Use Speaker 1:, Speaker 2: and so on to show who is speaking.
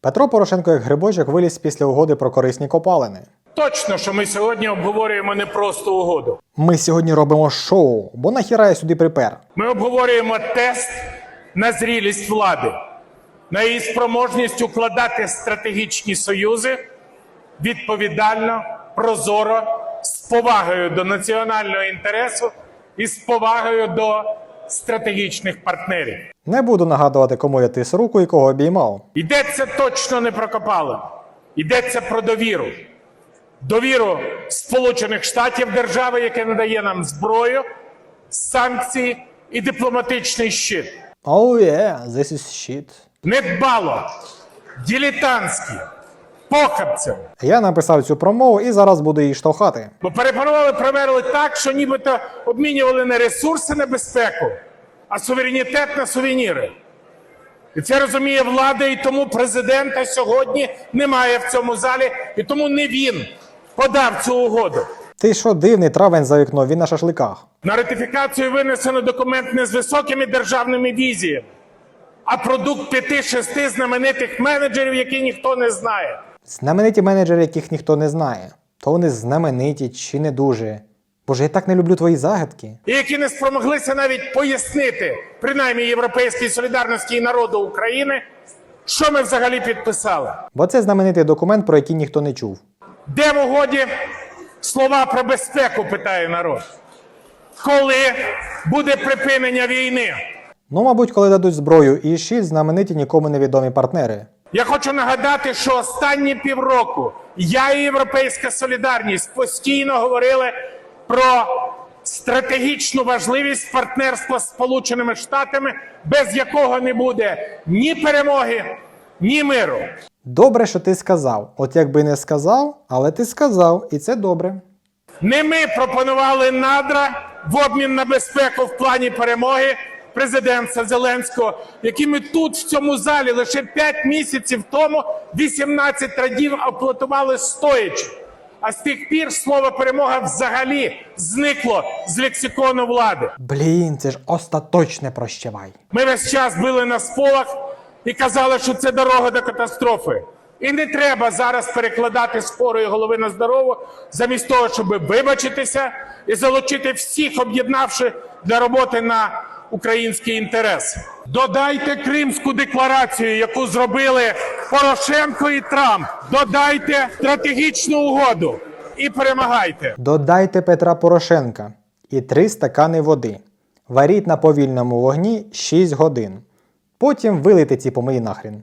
Speaker 1: Петро Порошенко як грибочок виліз після угоди про корисні копалини.
Speaker 2: Точно, що ми сьогодні обговорюємо не просто угоду.
Speaker 1: Ми сьогодні робимо шоу, бо нахіра я сюди припер.
Speaker 2: Ми обговорюємо тест на зрілість влади, на її спроможність укладати стратегічні союзи відповідально, прозоро, з повагою до національного інтересу і з повагою до стратегічних партнерів.
Speaker 1: Не буду нагадувати, кому я тис руку і кого обіймав.
Speaker 2: Йдеться точно не про копалин. Йдеться про довіру. Довіру Сполучених Штатів держави, яке надає нам зброю, санкції і дипломатичний щит.
Speaker 1: Oh yeah, this is shit.
Speaker 2: Недбало, дилетантські, похабцем.
Speaker 1: Я написав цю промову і зараз буду її штовхати.
Speaker 2: Бо перепонували, примерли так, що нібито обмінювали не ресурси на безпеку, а суверенітет на сувеніри. І це розуміє влада, і тому президента сьогодні немає в цьому залі, і тому не він подав цю угоду.
Speaker 1: Ти що дивний травень за вікно, він на шашликах.
Speaker 2: На ратифікацію винесено документ не з високими державними візіями, а продукт п'яти-шести знаменитих менеджерів, які ніхто не знає.
Speaker 1: Знамениті менеджери, яких ніхто не знає. То вони знамениті чи не дуже. Боже, я так не люблю твої загадки.
Speaker 2: і які не спромоглися навіть пояснити, принаймні європейській солідарності і народу України, що ми взагалі підписали.
Speaker 1: Бо це знаменитий документ, про який ніхто не чув.
Speaker 2: Де в угоді слова про безпеку, питає народ. Коли буде припинення війни?
Speaker 1: Ну, мабуть, коли дадуть зброю і шість знамениті нікому невідомі партнери.
Speaker 2: Я хочу нагадати, що останні півроку я і Європейська Солідарність постійно говорили про стратегічну важливість партнерства з Сполученими Штатами, без якого не буде ні перемоги, ні миру.
Speaker 1: Добре, що ти сказав. От якби не сказав, але ти сказав, і це добре.
Speaker 2: Не ми пропонували надра в обмін на безпеку в плані перемоги президента Зеленського, які ми тут, в цьому залі, лише 5 місяців тому 18 радів аплодували стоячи. А з тих пір слово перемога взагалі зникло з лексикону влади.
Speaker 1: Блін, це ж остаточне прощавай.
Speaker 2: Ми весь час били на сполох і казали, що це дорога до катастрофи. І не треба зараз перекладати з хворої голови на здорову, замість того, щоб вибачитися і залучити всіх, об'єднавши для роботи на український інтерес. Додайте Кримську декларацію, яку зробили Порошенко і Трамп. Додайте стратегічну угоду і перемагайте.
Speaker 1: Додайте Петра Порошенка і три стакани води. Варіть на повільному вогні 6 годин. Потім вилити ці помиї нахрін.